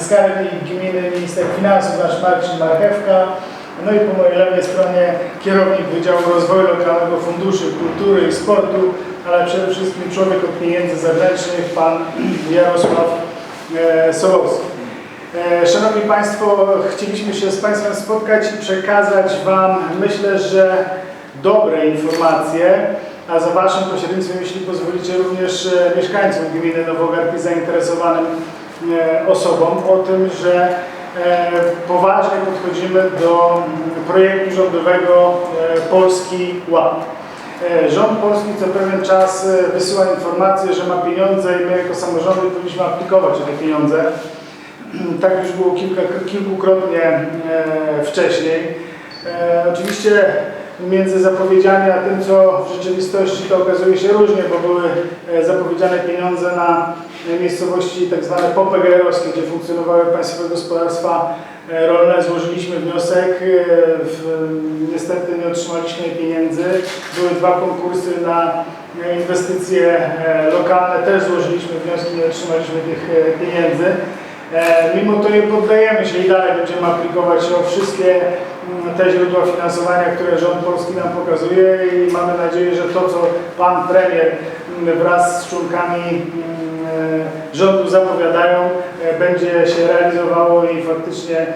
Skarbnik Gminy, Minister Finansów, nasz Marcin Marchewka. No i po mojej lewej stronie kierownik Wydziału Rozwoju Lokalnego Funduszy Kultury i Sportu, ale przede wszystkim człowiek od pieniędzy zewnętrznych, pan Jarosław e, Sołowski. E, Szanowni Państwo, chcieliśmy się z Państwem spotkać i przekazać Wam, myślę, że dobre informacje, a za Waszym pośrednictwem, jeśli pozwolicie, również e, mieszkańcom gminy Nowogard i zainteresowanym osobom o tym, że e, poważnie podchodzimy do mm, projektu rządowego e, Polski Ład. E, Rząd polski co pewien czas e, wysyła informację, że ma pieniądze i my jako samorządy powinniśmy aplikować te pieniądze. Tak już było kilka, kilkukrotnie e, wcześniej. E, oczywiście między zapowiedziami a tym, co w rzeczywistości to okazuje się różnie, bo były e, zapowiedziane pieniądze na e, miejscowości tak zwane POPGR-owskie, gdzie funkcjonowały państwowe gospodarstwa e, rolne. Złożyliśmy wniosek, e, niestety nie otrzymaliśmy pieniędzy. Były dwa konkursy na e, inwestycje e, lokalne, też złożyliśmy wnioski, nie otrzymaliśmy tych e, pieniędzy. E, Mimo to nie poddajemy się i dalej będziemy aplikować o wszystkie mm, te źródła finansowania, które rząd polski nam pokazuje i mamy nadzieję, że to, co pan premier mm, wraz z członkami mm, e, rządu zapowiadają, e, będzie się realizowało i faktycznie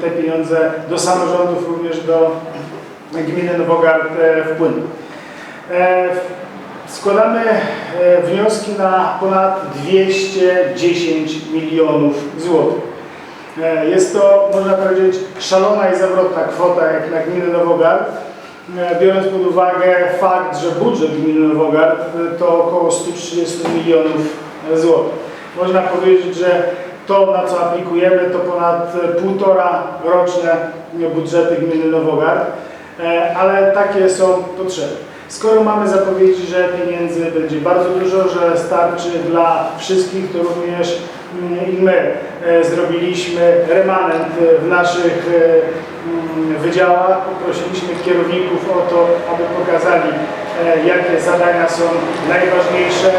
te pieniądze do samorządów, również do gminy Nowogard e, wpłyną. E, Składamy wnioski na ponad 210 milionów złotych. Jest to, można powiedzieć, szalona i zawrotna kwota jak na gminę Nowogard, biorąc pod uwagę fakt, że budżet gminy Nowogard to około 130 milionów złotych. Można powiedzieć, że to, na co aplikujemy, to ponad e, półtora roczne budżety gminy Nowogard, E, ale takie są potrzeby. Skoro mamy zapowiedzi, że pieniędzy będzie bardzo dużo, że starczy dla wszystkich, to również mm, i my e, zrobiliśmy remanent e, w naszych e, wydziałach. Poprosiliśmy kierowników o to, aby pokazali, e, jakie zadania są najważniejsze,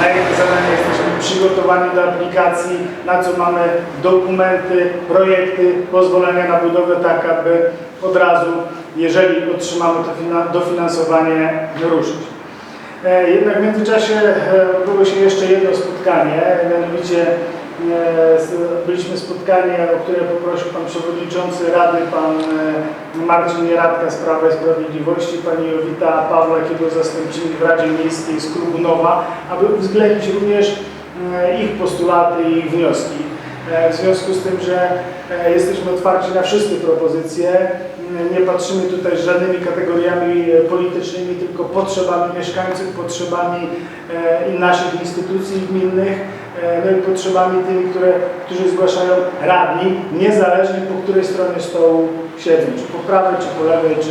na jakie zadania jesteśmy przygotowani do aplikacji, na co mamy dokumenty, projekty, pozwolenia na budowę, tak aby od razu, jeżeli otrzymamy to fina- dofinansowanie, ruszyć. E, Jednak w międzyczasie e, odbyło się jeszcze jedno spotkanie, mianowicie byliśmy spotkanie, o które poprosił Pan Przewodniczący Rady, Pan e, Marcin Nieradka z Prawa i Sprawiedliwości, Pani Jowita Pawlak, jego zastępczyni w Radzie Miejskiej z Klubu Nowa, aby uwzględnić również e, ich postulaty i ich wnioski. E, W związku z tym, że jesteśmy otwarci na wszystkie propozycje, nie patrzymy tutaj żadnymi kategoriami e, politycznymi, tylko potrzebami mieszkańców, potrzebami e, naszych instytucji gminnych, e, no i potrzebami tymi, które, którzy zgłaszają radni, niezależnie po której stronie stołu siedzą, czy po prawej, czy po lewej, czy,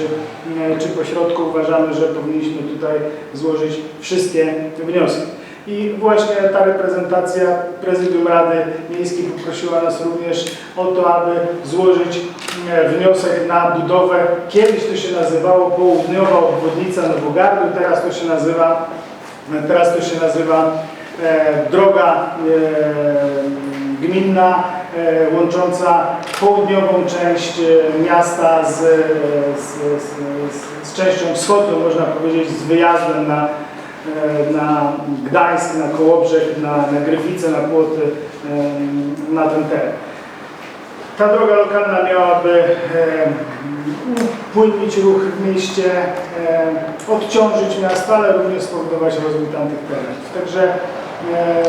czy po środku. Uważamy, że powinniśmy tutaj złożyć wszystkie wnioski. I właśnie ta reprezentacja Prezydium Rady Miejskiej poprosiła nas również o to, aby złożyć e, wniosek na budowę. Kiedyś to się nazywało południowa obwodnica Nowogardu, teraz to się nazywa, teraz to się nazywa e, droga e, gminna e, łącząca południową część e, miasta z, e, z, z, z, częścią wschodnią, można powiedzieć, z wyjazdem na e, na Gdańsk, na Kołobrzeg, na, na Gryfice, na Płoty, e, na ten teren. Ta droga lokalna miałaby e, upłynnić ruch w mieście, e, odciążyć miasto, ale również spowodować rozwój tamtych terenów. Także e, e,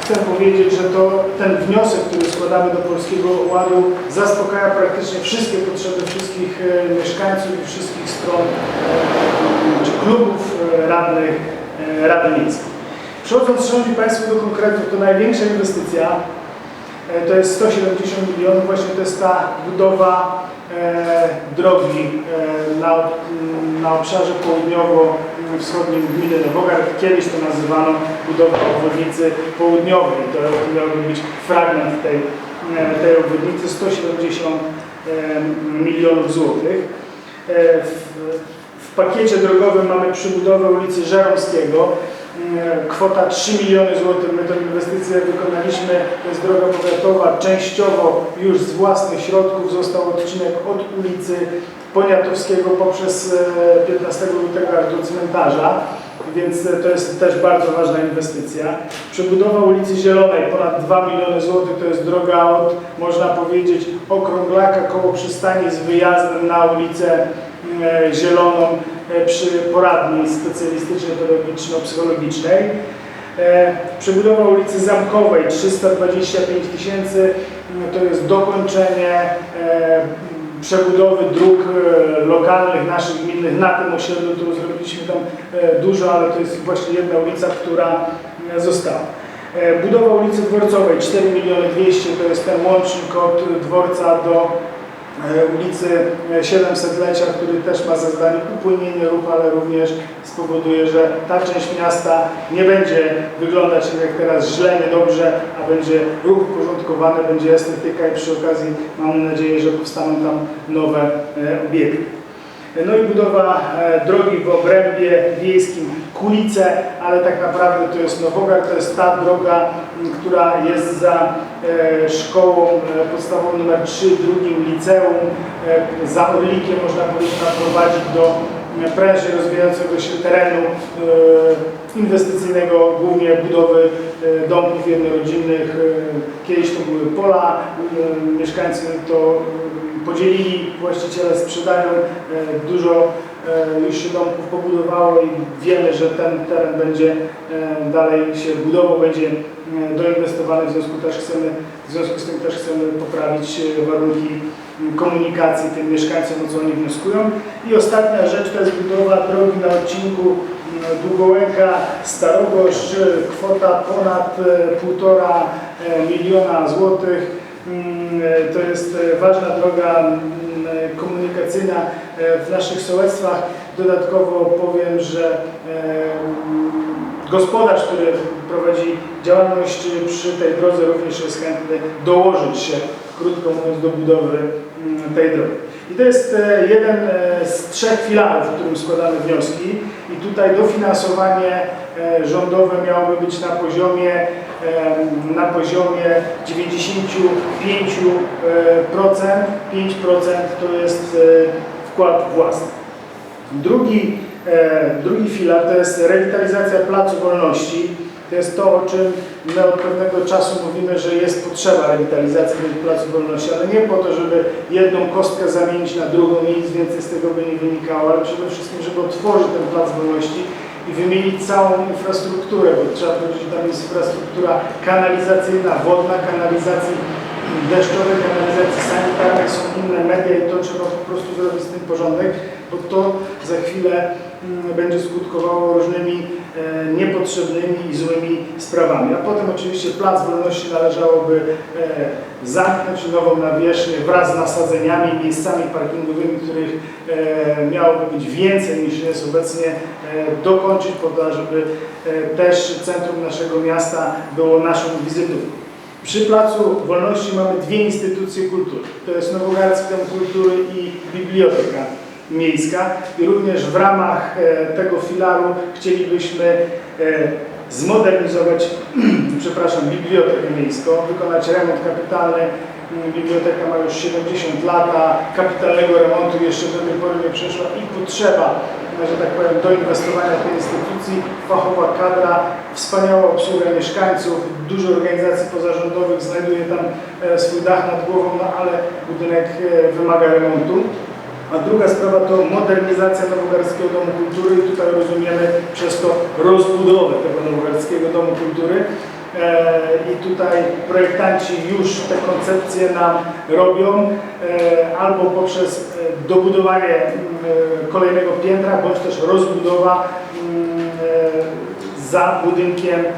chcę powiedzieć, że to ten wniosek, który składamy do Polskiego Ładu zaspokaja praktycznie wszystkie potrzeby wszystkich e, mieszkańców i wszystkich stron e, czy klubów e, radnych Rady Miejskiej. Przechodząc, Szanowni Państwo, do konkretów, to największa inwestycja To jest 170 milionów, właśnie to jest ta budowa drogi na, na obszarze południowo-wschodnim gminy Nowogard. Kiedyś to nazywano budowa obwodnicy południowej. To miałby być fragment tej, e, tej obwodnicy 170 e, milionów złotych. E, W, w pakiecie drogowym mamy przybudowę ulicy Żeromskiego. e, kwota 3 miliony złotych. My tę inwestycję wykonaliśmy, to jest droga powiatowa, częściowo już z własnych środków został odcinek od ulicy Poniatowskiego poprzez e, 15 lutego aż do cmentarza, więc e, to jest też bardzo ważna inwestycja. Przebudowa ulicy Zielonej, ponad 2 miliony złotych, to jest droga od, można powiedzieć, Okrąglaka koło przystani z wyjazdem na ulicę e, Zieloną e, przy poradni specjalistyczno-pedagogiczno-psychologicznej. E, Przebudowa ulicy Zamkowej 325 tysięcy to jest dokończenie e, przebudowy dróg e, lokalnych, naszych gminnych na tym osiedlu, tu zrobiliśmy tam e, dużo, ale to jest właśnie jedna ulica, która e, została. Budowa ulicy Dworcowej 4 miliony 200 to jest ten łącznik od dworca do ulicy e, 700-lecia, który też ma za zadanie upłynienie ruchu, ale również spowoduje, że ta część miasta nie będzie wyglądać tak jak teraz źle, niedobrze, a będzie ruch uporządkowany, będzie estetyka i przy okazji mam nadzieję, że powstaną tam nowe e, obiekty. No i budowa e, drogi w obrębie wiejskim Kulice, ale tak naprawdę to jest Nowogar, to jest ta droga, która jest za e, szkołą e, podstawową numer 3, drugim liceum, za Orlikiem można powiedzieć naprowadzić do prężnie rozwijającego się terenu inwestycyjnego, głównie budowy domków jednorodzinnych. Kiedyś to były pola, mieszkańcy to podzielili, właściciele sprzedają, e, dużo e, już się domków pobudowało i wiemy, że ten teren będzie e, dalej się budował, będzie doinwestowany, w związku, też chcemy, w związku z tym też chcemy poprawić warunki komunikacji tym mieszkańcom, o co oni wnioskują. I ostatnia rzecz to jest budowa drogi na odcinku Długołęka Starogoszcz, kwota ponad e, półtora e, miliona złotych. Mm, To jest e, ważna droga mm, e, komunikacyjna e, w naszych sołectwach. Dodatkowo powiem, że mm, gospodarz, który prowadzi działalność przy tej drodze również jest chętny dołożyć się, krótko mówiąc, do budowy tej drogi. I to jest e, jeden e, z trzech filarów, w którym składamy wnioski. I tutaj dofinansowanie e, rządowe miałoby być na poziomie, na poziomie 95%. 5% to jest wkład własny. Drugi, drugi filar to jest rewitalizacja Placu Wolności. To jest to, o czym my od pewnego czasu mówimy, że jest potrzeba rewitalizacji tego Placu Wolności, ale nie po to, żeby jedną kostkę zamienić na drugą i nic więcej z tego by nie wynikało, ale przede wszystkim, żeby otworzyć ten Plac Wolności i wymienić całą infrastrukturę, bo trzeba powiedzieć, że tam jest infrastruktura kanalizacyjna, wodna, kanalizacji deszczowej, kanalizacji sanitarnej, są inne media i to trzeba po prostu zrobić z tym porządek, bo to za chwilę mm, będzie skutkowało różnymi niepotrzebnymi i złymi sprawami. A potem oczywiście Plac Wolności należałoby e, zamknąć nową nawierzchnię wraz z nasadzeniami, miejscami parkingowymi, których e, miałoby być więcej niż jest obecnie, e, dokończyć po to, żeby e, też centrum naszego miasta było naszą wizytówką. Przy Placu Wolności mamy dwie instytucje kultury. To jest Nowogardzki Dom Kultury i Biblioteka Miejska. I również w ramach e, tego filaru chcielibyśmy e, zmodernizować, przepraszam, Bibliotekę Miejską, wykonać remont kapitalny. Mm, Biblioteka ma już 70 lat, a kapitalnego remontu jeszcze do tej pory nie przeszła i potrzeba, że tak powiem, doinwestowania tej instytucji, fachowa kadra, wspaniała obsługa mieszkańców, dużo organizacji pozarządowych znajduje tam e, swój dach nad głową, no ale budynek wymaga remontu. A druga sprawa to modernizacja Nowogardzkiego Domu Kultury i tutaj rozumiemy przez to rozbudowę tego Nowogardzkiego Domu Kultury. E, I tutaj projektanci już te koncepcje nam robią e, albo poprzez e, dobudowanie mm, kolejnego piętra, bądź też rozbudowa mm, za budynkiem e,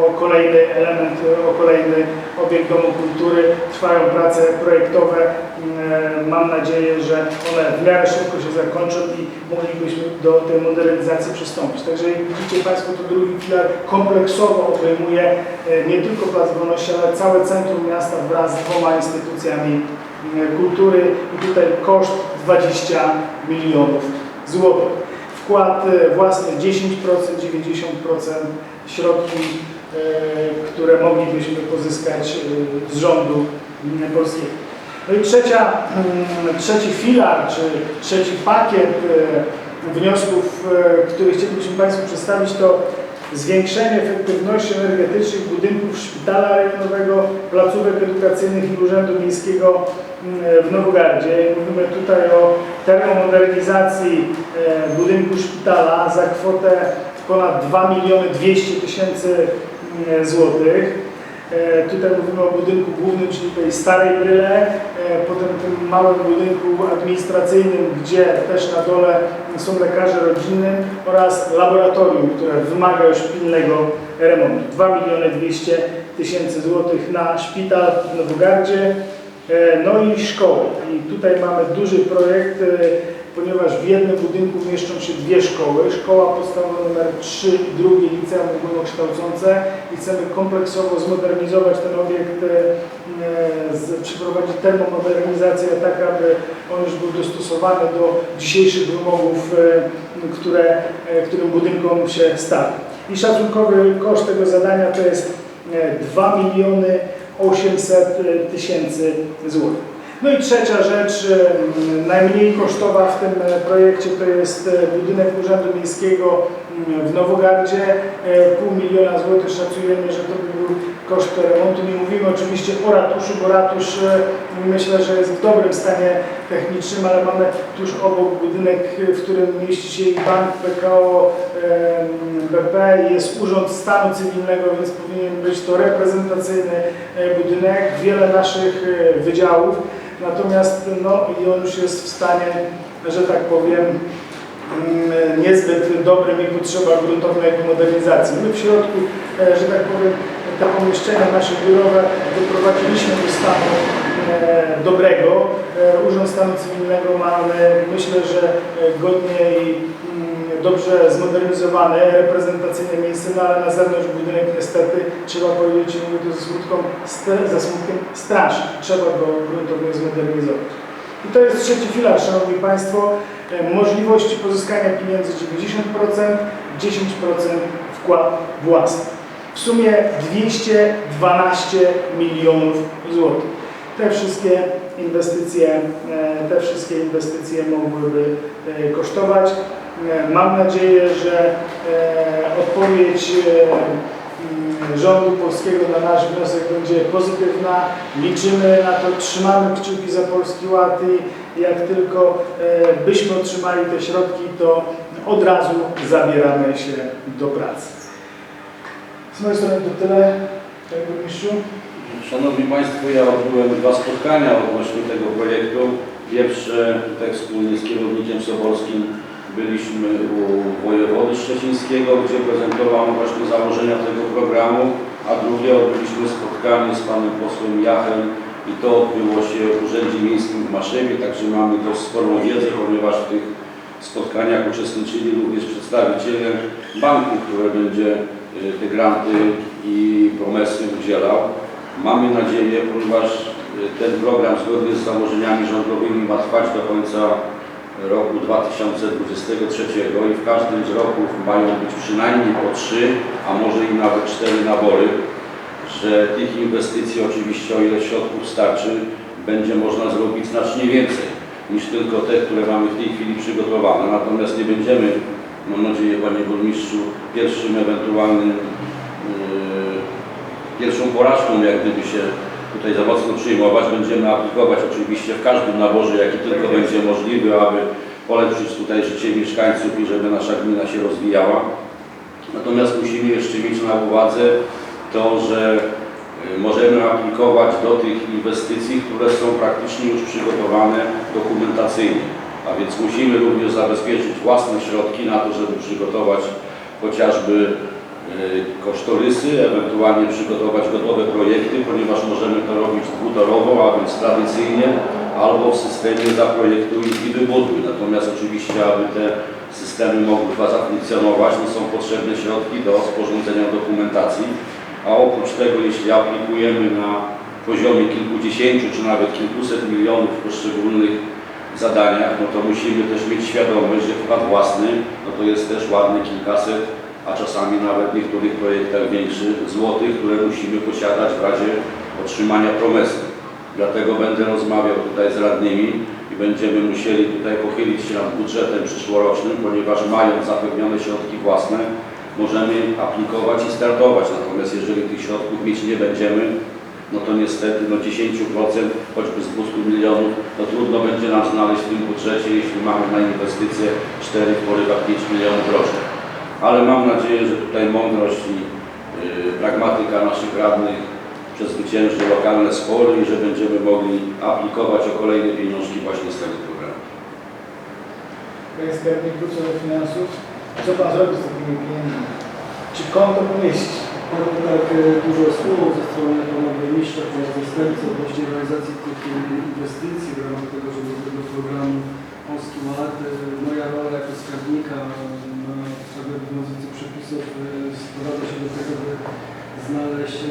o kolejny element, o kolejny obiekt Domu Kultury. Trwają prace projektowe. E, Mam nadzieję, że one w miarę szybko się zakończą i moglibyśmy do tej modernizacji przystąpić. Także jak widzicie Państwo, to drugi filar kompleksowo obejmuje e, nie tylko Plac Wolności, ale całe centrum miasta wraz z dwoma instytucjami e, kultury i tutaj koszt 20 milionów złotych. Wkład e, własny 10%, 90% środki, e, które moglibyśmy pozyskać e, z rządu polskiego. No i trzecia, mm, trzeci filar, czy trzeci pakiet wniosków, który chcielibyśmy Państwu przedstawić, to zwiększenie efektywności energetycznych budynków szpitala rejonowego, placówek edukacyjnych i Urzędu Miejskiego mm, w Nowogardzie. Mówimy tutaj o termomodernizacji e, budynku szpitala za kwotę ponad 2 miliony 200 tysięcy mm, złotych. E, Tutaj mówimy o budynku głównym, czyli tej starej bryle, e, potem tym małym budynku administracyjnym, gdzie też na dole są lekarze rodzinni oraz laboratorium, które wymaga już pilnego remontu. 2 miliony 200 tysięcy złotych na szpital w Nowogardzie, e, no i szkoły. I tutaj mamy duży projekt, ponieważ w jednym budynku mieszczą się dwie szkoły, szkoła podstawowa numer 3 i drugie liceum ogólnokształcące i chcemy kompleksowo zmodernizować ten obiekt, e, z- przeprowadzić termomodernizację tak, aby on już był dostosowany do dzisiejszych wymogów, e, które, e, którym budynkom się stawi. I szacunkowy koszt tego zadania to jest e, 2 miliony 800 tysięcy złotych. No i trzecia rzecz, najmniej kosztowa w tym e, projekcie to jest e, budynek Urzędu Miejskiego mm, w Nowogardzie. E, Pół miliona złotych szacujemy, że to by był koszt remontu. Nie mówimy oczywiście o ratuszu, bo ratusz myślę, że jest w dobrym stanie technicznym, ale mamy tuż obok budynek, w którym mieści się bank PKO BP, jest Urząd Stanu Cywilnego, więc powinien być to reprezentacyjny budynek, wiele naszych wydziałów. Natomiast no, i on już jest w stanie, że tak powiem, mm, niezbyt dobrym i potrzeba gruntownej modernizacji. My w środku, e, że tak powiem, te pomieszczenia nasze biurowe doprowadziliśmy do stanu e, dobrego. E, Urząd Stanu Cywilnego mamy, myślę, że godnie i dobrze zmodernizowane, reprezentacyjne miejsce, no ale na zewnątrz budynek niestety, trzeba powiedzieć, mówię to ze smutką, ze smutkiem, straż. Trzeba go gruntownie zmodernizować. I to jest trzeci filar, Szanowni Państwo, e, możliwości pozyskania pieniędzy 90%, 10% wkład własny. W sumie 212 milionów złotych. Te wszystkie inwestycje, e, te wszystkie inwestycje mogłyby e, kosztować. E, Mam nadzieję, że e, odpowiedź e, mm, rządu polskiego na nasz wniosek będzie pozytywna. Liczymy na to, trzymamy kciuki za Polski Ład i jak tylko byśmy otrzymali te środki, to od razu zabieramy się do pracy. Z mojej strony to tyle, Panie Burmistrzu. Szanowni Państwo, ja odbyłem dwa spotkania odnośnie tego projektu. Pierwsze tak wspólnie z kierownikiem Sobolskim byliśmy u wojewody szczecińskiego, gdzie prezentowano właśnie założenia tego programu, a drugie odbyliśmy spotkanie z panem posłem Jachem i to odbyło się w Urzędzie Miejskim w Maszewie, także mamy dość sporą wiedzę, ponieważ w tych spotkaniach uczestniczyli również przedstawiciele banku, który będzie y, te granty i promesy udzielał. Mamy nadzieję, ponieważ y, ten program zgodnie z założeniami rządowymi ma trwać do końca roku 2023 i w każdym z roków mają być przynajmniej po trzy, a może i nawet cztery nabory, że tych inwestycji oczywiście o ile środków starczy, będzie można zrobić znacznie więcej niż tylko te, które mamy w tej chwili przygotowane. Natomiast nie będziemy, mam nadzieję Panie Burmistrzu, pierwszym ewentualnym yy, pierwszą porażką, jak gdyby się tutaj za mocno przyjmować. Będziemy aplikować oczywiście w każdym naborze, jaki tylko będzie możliwy, aby polepszyć tutaj życie mieszkańców i żeby nasza gmina się rozwijała. Natomiast musimy jeszcze mieć na uwadze to, że y, możemy aplikować do tych inwestycji, które są praktycznie już przygotowane dokumentacyjnie. A więc musimy również zabezpieczyć własne środki na to, żeby przygotować chociażby kosztorysy, ewentualnie przygotować gotowe projekty, ponieważ możemy to robić dwutorowo, a więc tradycyjnie, albo w systemie zaprojektuj i wybuduj. Natomiast oczywiście, aby te systemy mogły zafunkcjonować, no są potrzebne środki do sporządzenia dokumentacji, a oprócz tego, jeśli aplikujemy na poziomie kilkudziesięciu czy nawet kilkuset milionów w poszczególnych zadaniach, no to musimy też mieć świadomość, że wkład własny, no to jest też ładny kilkaset, a czasami nawet w niektórych projektach większy, złotych, które musimy posiadać w razie otrzymania promesy. Dlatego będę rozmawiał tutaj z radnymi i będziemy musieli tutaj pochylić się nad budżetem przyszłorocznym, ponieważ mając zapewnione środki własne, możemy aplikować i startować. Natomiast jeżeli tych środków mieć nie będziemy, no to niestety no 10% choćby z 200 milionów, no trudno będzie nam znaleźć w tym budżecie, jeśli mamy na inwestycje 4 w porywach 5 milionów rocznie. Ale mam nadzieję, że tutaj mądrość i yy, pragmatyka naszych radnych przezwycięży lokalne spory i że będziemy mogli aplikować o kolejne pieniążki właśnie z tego programu. Panie skarbnik, wrócę do finansów. Co Pan zrobi z takimi pieniędzmi? Czy konto pomieści? Padło tak dużo słów ze strony pana burmistrza, pana zastępcy odnośnie realizacji tych e, inwestycji w ramach tego, żeby tego programu Polski Ład. E, Moja rola jako skarbnika e, na podstawie obowiązujących przepisów e, sprowadza się do tego, by znaleźć e,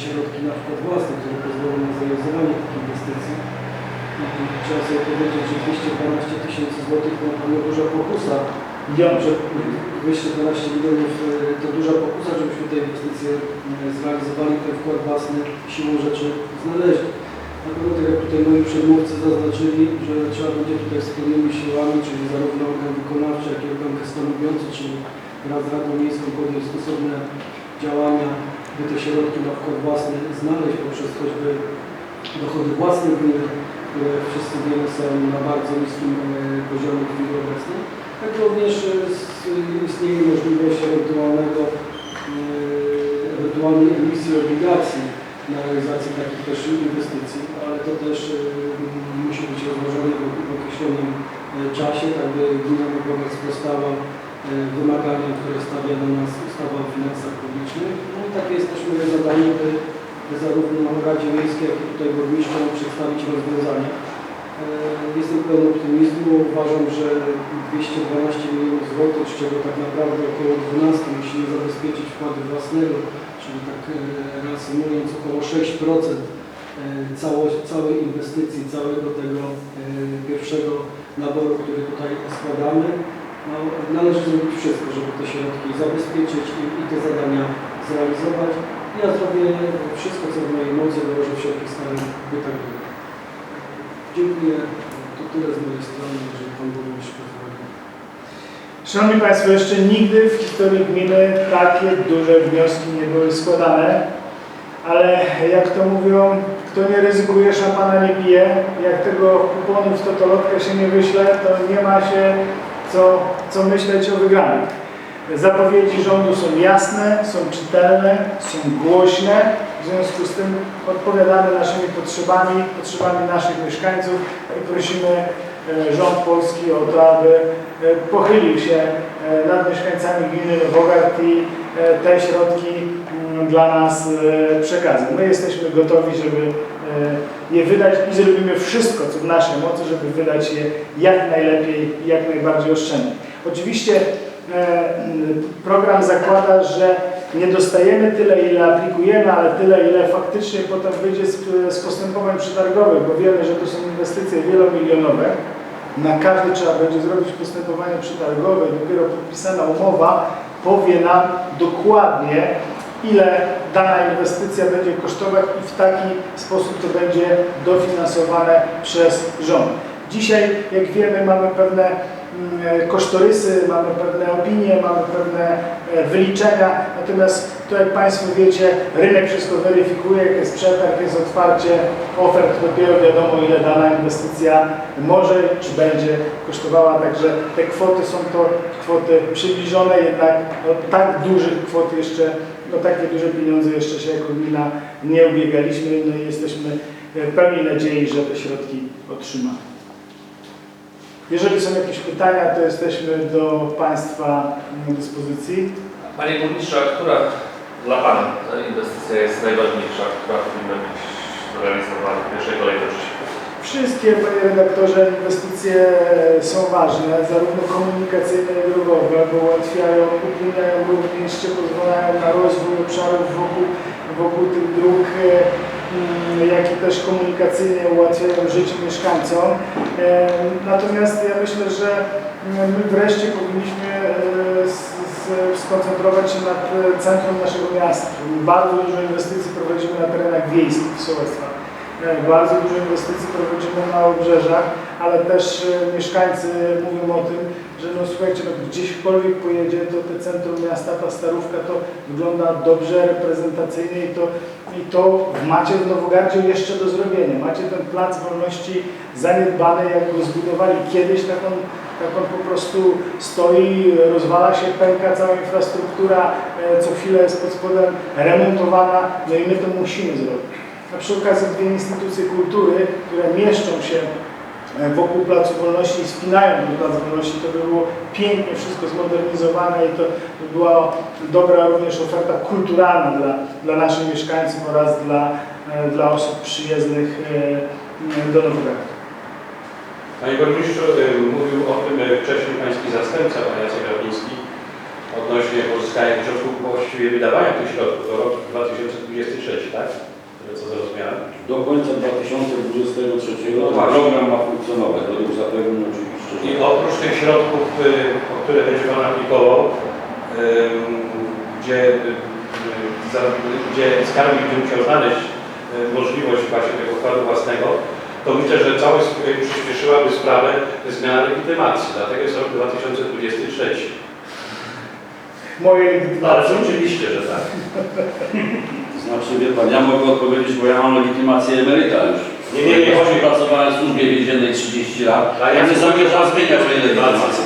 środki na wkład własny, które pozwolą na zrealizowanie tych inwestycji. I trzeba sobie powiedzieć, że 212 tysięcy złotych to na duża pokusa, Milion, że 212 milionów e, to duża pokusa, żebyśmy te inwestycje e, zrealizowali, ten wkład własny siłą rzeczy znaleźli. Na pewno tak jak tutaj moi przedmówcy zaznaczyli, że trzeba będzie tutaj wspólnymi siłami, czyli zarówno organ wykonawczy, jak i organ stanowiący, czyli wraz z Radą Miejską podjąć stosowne działania, by te środki na wkład własny znaleźć poprzez choćby dochody własne gminy, które wszyscy wiemy są na bardzo niskim e, poziomie w chwili obecnej jak również e, istnieje możliwość ewentualnego, e, ewentualnej emisji obligacji na realizację takich też inwestycji, ale to też musi być rozłożone w określonym czasie, tak by gmina mogła sprostała e, wymaganiom, które stawia do nas ustawa o finansach publicznych. No i takie jest też moje zadanie, by, zarówno Radzie Miejskiej, jak i tutaj burmistrzom przedstawić rozwiązania. E, Jestem pełen optymizmu. Uważam, że 212 milionów złotych, z czego tak naprawdę około 12 musimy zabezpieczyć wkładu własnego, czyli tak e, reasumując około 6% e, cało, całej inwestycji, całego tego pierwszego naboru, który tutaj składamy. No, należy zrobić wszystko, żeby te środki zabezpieczyć i, i te zadania zrealizować. Ja zrobię wszystko, co w mojej mocy, dołożę wszelkich starań, by tak było. Dziękuję. To tyle z mojej strony, jeżeli Pan Burmistrz pozwoli. Szanowni Państwo, jeszcze nigdy w historii gminy takie duże wnioski nie były składane, ale jak to mówią, kto nie ryzykuje, szampana nie pije. Jak tego kuponu w totolotkę się nie wyśle, to nie ma się co, co myśleć o wygranych. Zapowiedzi rządu są jasne, są czytelne, są głośne. W związku z tym odpowiadamy naszymi potrzebami, potrzebami naszych mieszkańców i prosimy e, rząd polski o to, aby e, pochylił się e, nad mieszkańcami gminy Nowogard i te środki mm, dla nas przekazał. My jesteśmy gotowi, żeby je wydać i zrobimy wszystko, co w naszej mocy, żeby wydać je jak najlepiej i jak najbardziej oszczędnie. Oczywiście e, program zakłada, że nie dostajemy tyle, ile aplikujemy, ale tyle, ile faktycznie potem wyjdzie z, postępowań przetargowych, bo wiemy, że to są inwestycje wielomilionowe. Na każdy trzeba będzie zrobić postępowanie przetargowe dopiero podpisana umowa powie nam dokładnie, ile dana inwestycja będzie kosztować i w taki sposób to będzie dofinansowane przez rząd. Dzisiaj, jak wiemy, mamy pewne mm, kosztorysy, mamy pewne opinie, mamy pewne e, wyliczenia, natomiast to jak Państwo wiecie, rynek wszystko weryfikuje, jak jest przetarg, jest otwarcie ofert, dopiero wiadomo ile dana inwestycja może czy będzie kosztowała, także te kwoty są to kwoty przybliżone, jednak no, tak dużych kwot jeszcze, no takie duże pieniądze jeszcze się jako gmina nie ubiegaliśmy, no i jesteśmy pełni nadziei, że te środki otrzymamy. Jeżeli są jakieś pytania, to jesteśmy do Państwa dyspozycji. Panie Burmistrzu, a która dla Pana inwestycja jest najważniejsza, która powinna być zrealizowana w pierwszej kolejności? Wszystkie, panie redaktorze, inwestycje są ważne, zarówno komunikacyjne, jak i drogowe, bo ułatwiają, utrudniają mieście, pozwalają na rozwój obszarów wokół, wokół tych dróg. mm, jak i też komunikacyjnie ułatwiają życie mieszkańcom. Natomiast ja myślę, że mm, my wreszcie powinniśmy e, skoncentrować się nad e, centrum naszego miasta. Bardzo dużo inwestycji prowadzimy na terenach wiejskich w sołectwach. Bardzo dużo inwestycji prowadzimy na obrzeżach, ale też e, mieszkańcy mówią o tym, że no słuchajcie, no gdzieśkolwiek pojedzie, to te centrum miasta, ta starówka to wygląda dobrze, reprezentacyjnie i to, i to macie w Nowogardziu jeszcze do zrobienia. Macie ten plac wolności zaniedbany, jak go zbudowali kiedyś, tak on, tak on po prostu stoi, rozwala się, pęka cała infrastruktura, e, co chwilę jest pod spodem remontowana, no i my to musimy zrobić. A przy okazji dwie instytucje kultury, które mieszczą się e, wokół Placu Wolności i spinają do Placu Wolności, to by było pięknie wszystko zmodernizowane i to by była dobra również oferta kulturalna dla, dla naszych mieszkańców oraz dla, e, dla osób przyjezdnych e, do Nowogardu. Panie Burmistrzu, mówił o tym wcześniej Pański zastępca, Pan Jacek Grabiński, odnośnie pozyskania środków, właściwie wydawania tych środków do roku 2023, tak? Co zrozumiałem. Do końca 2023 No ten właśnie. program ma funkcjonować, według zapewnień oczywiście. I oprócz tych środków, y, o które będzie Pan aplikował, ym, gdzie, y, y, gdzie skarbnik będzie musiał znaleźć y, możliwość właśnie tego wkładu własnego, to myślę, że całość y, przyspieszyłaby sprawę zmiany legitymacji. Dlatego jest rok 2023. Moje Ale legitymacji. oczywiście, że tak. Znaczy, wie Pan, ja mogę odpowiedzieć, bo ja mam legitymację emeryta już. Nie, nie, nie, chodzi- pracowałem w służbie więziennej 30 lat. A Ja nie zamierzam zmieniać tej legitymacji.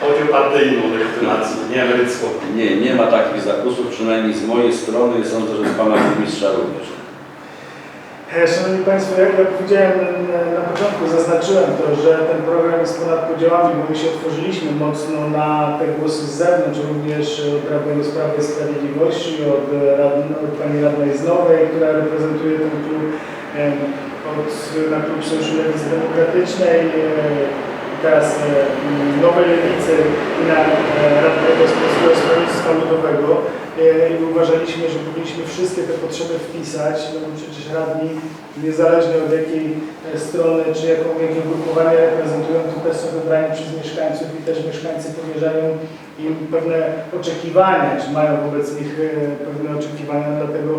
Chodzi o partyjną legitymację, nie emerycką. Nie, nie ma takich zakusów, przynajmniej z mojej strony sądzę, że z Pana Burmistrza również. E, Szanowni Państwo, jak ja powiedziałem e, na początku, zaznaczyłem to, że ten program jest ponad podziałami, bo my się otworzyliśmy mocno na te głosy z zewnątrz, również od Radnego Sprawy i Sprawiedliwości, od, e, od Pani Radnej z Nowej, która reprezentuje ten klub, em, od, na klub Sojuszu Lewicy Demokratycznej, e, teraz e, Nowej Lewicy i na e, Radnego z Polskiego Stronnictwa Ludowego. e, i uważaliśmy, że powinniśmy wszystkie te potrzeby wpisać, no bo przecież radni, niezależnie od jakiej e, strony czy jaką, jakie ugrupowanie reprezentują, to też są wybrani przez mieszkańców i też mieszkańcy powierzają im pewne oczekiwania, czy mają wobec nich e, pewne oczekiwania, dlatego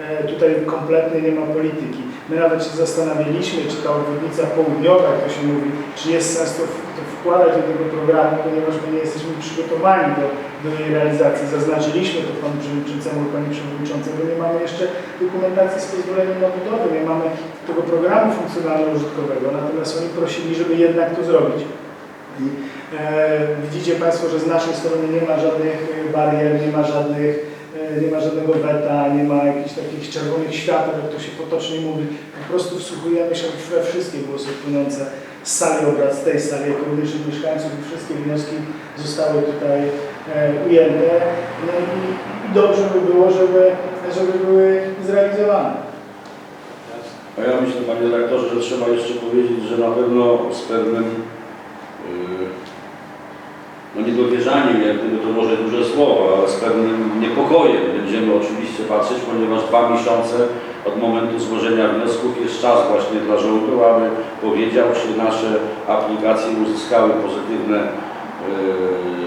e, tutaj kompletnie nie ma polityki. My nawet się zastanawialiśmy, czy ta obwodnica południowa, jak to się mówi, czy jest sens to, wkładać do tego programu, ponieważ my nie jesteśmy przygotowani do, do jej realizacji. Zaznaczyliśmy to panu przewodniczącemu pani przewodniczącej, bo nie mamy jeszcze dokumentacji z pozwoleniem na budowę, nie mamy tego programu funkcjonalno-użytkowego, natomiast oni prosili, żeby jednak to zrobić. I e, widzicie Państwo, że z naszej strony nie ma żadnych e, barier, nie ma żadnych e, nie ma żadnego weta, nie ma jakichś takich czerwonych świateł, jak to się potocznie mówi. Po prostu wsłuchujemy się we wszystkie głosy płynące z sali obrad, z tej sali, jak również od mieszkańców i wszystkie wnioski zostały tutaj e, ujęte. No i, i dobrze by było, żeby, żeby były zrealizowane. A ja myślę, Panie Redaktorze, że trzeba jeszcze powiedzieć, że na pewno z pewnym yy, no niedowierzaniem, jak gdyby to może duże słowo, ale z pewnym niepokojem będziemy oczywiście patrzeć, ponieważ dwa miesiące od momentu złożenia wniosków jest czas właśnie dla rządu, aby powiedział, czy nasze aplikacje uzyskały pozytywne yy,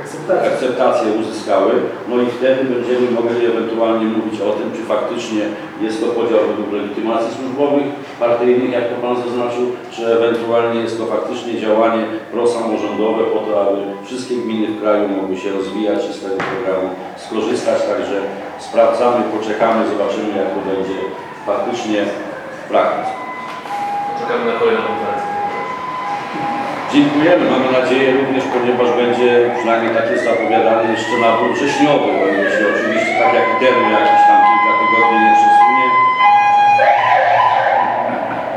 Akceptacja. akceptację uzyskały, no i wtedy będziemy mogli ewentualnie mówić o tym, czy faktycznie jest to podział według legitymacji służbowych, partyjnych, jak to Pan zaznaczył, czy ewentualnie jest to faktycznie działanie prosamorządowe po to, aby wszystkie gminy w kraju mogły się rozwijać i z tego programu skorzystać, także sprawdzamy, poczekamy, zobaczymy jak to będzie faktycznie w praktyce. Czekamy na kolejną konferencję. Dziękujemy, mamy nadzieję również, ponieważ będzie przynajmniej tak jest zapowiadane jeszcze nabór wrześniowy, o ile się oczywiście tak jak i termin jakiś tam kilka tygodni nie przesunie.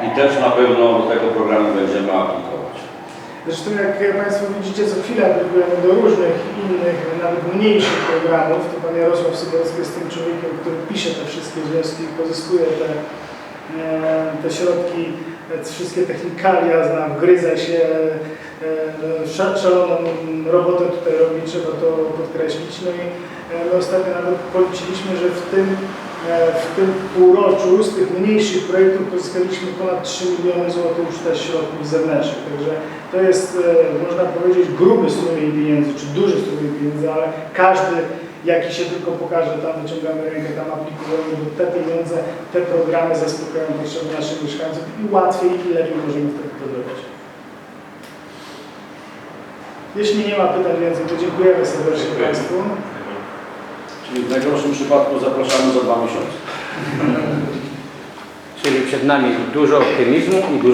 I też na pewno do tego programu będziemy aplikować. Zresztą jak Państwo widzicie, co chwilę aplikujemy do różnych innych, nawet mniejszych programów, to Pan Jarosław Sobolski jest tym człowiekiem, który pisze te wszystkie wnioski i pozyskuje te, e, te środki, te wszystkie technikalia, zna, wgryza się, e, sza- szaloną robotę tutaj robi, trzeba to podkreślić. No i e, my ostatnio nawet policzyliśmy, że w tym, e, w tym półroczu z tych mniejszych projektów pozyskaliśmy ponad 3 miliony złotych już też środków zewnętrznych. Także to jest, e, można powiedzieć, gruby strumień pieniędzy, czy duży strumień pieniędzy, ale każdy, jaki się tylko pokaże, tam wyciągamy rękę, tam aplikujemy, bo te pieniądze, te programy zaspokajają potrzeby naszych mieszkańców i łatwiej i lepiej możemy wtedy to dodać. Jeśli nie ma pytań więcej, to dziękujemy serdecznie Dziękuję. Państwu. W najgorszym przypadku zapraszamy za dwa miesiące. Czyli przed nami dużo optymizmu i dużo